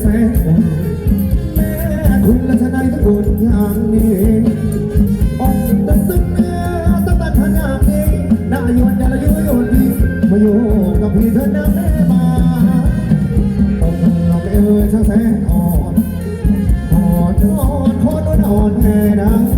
แสนกว่คุณละทนายตะกุนอย่างนี้องตัดซึ้งนื้ตั้งแต่ขนาดนี้น่าอยู่วันละยุ่ยวันดีมาอยู่กับพี่เธอนะแม่มาต้องลองเอ่ยชางแสนอ่อนอ่อนอ่อนอ่อน่อนแม่ดัง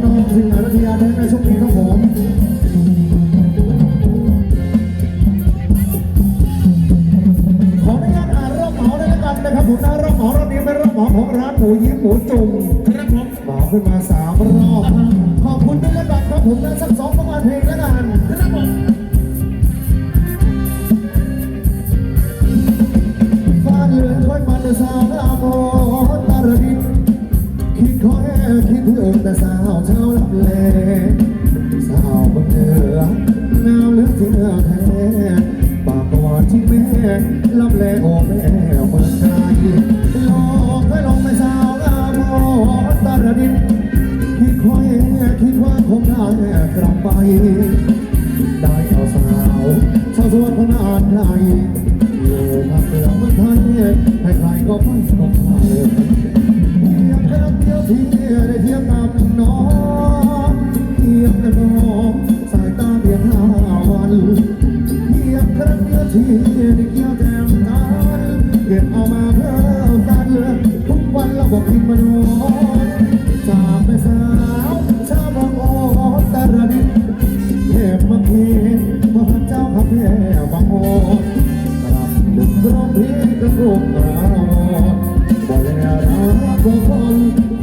ำสวยๆจากน้องสิงห์อารัตยาในช่วงนี้ครับผมขออนุญาตอ่านรอบเหมาเลยละกันนะครับผมนะรอบเหมารอบนี้เป็นรอบเหมาของร้านหมูยิ้มหมูจุ่มครับผมเหมาขึ้นมาสามรอบขอบคุณด้วยละกันครับผมนะสักสองประมาณเพลงละกันครับผมฟ้าเหลืองค่อยมันสาวหน้าโมตาระดินคิดคอยคิดถึงแต่สาว ลับแลโอแม่เปิดใจลองค่อยลองไปสาวหน้าโมตาระดินคิดคอยคิดว่าคงได้กลับไป ได้เอาสาวสาวสวยของอ่านไทยอยู่ภาคเหนือเมืองไทยใครๆก็ไม่สงสั ได้เกี่ยวแต้มกันเก็บเอามาเพิ่มกันทุกวันเราบอกกินมานอนจากไปสาวชาวบางอ่อตระดิษเทพมาเพีพระเจ้าข้าแพ่บางโอกลับดึกร้องเพลงกระโปรงกระรอนบ่แลรักบ่คน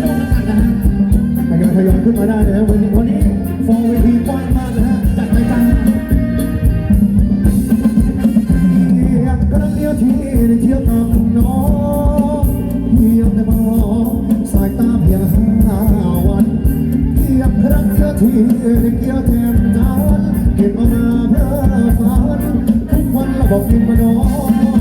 แล้วกันนะฮะทยอยขึ้นมาได้เลยนะวันนี้วันนี้ฟอร์เวทีกว้างมากนะฮะจัดไปกันเพียงครั้งเดียวที่เที่ยวกับน้องเพียงแต่มองสายตาเพียงห้าวันเพียงครั้งเดียที่เกี่ยวแทนจานเก็บเอามาเพื่อฝันทุกวันเราบอกกินมานอน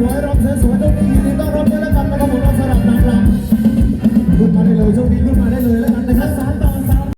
สวยรำสวยต้องยินดีต้อนรับด้วยแล้วกันนะครับผมรับสลับนางรำ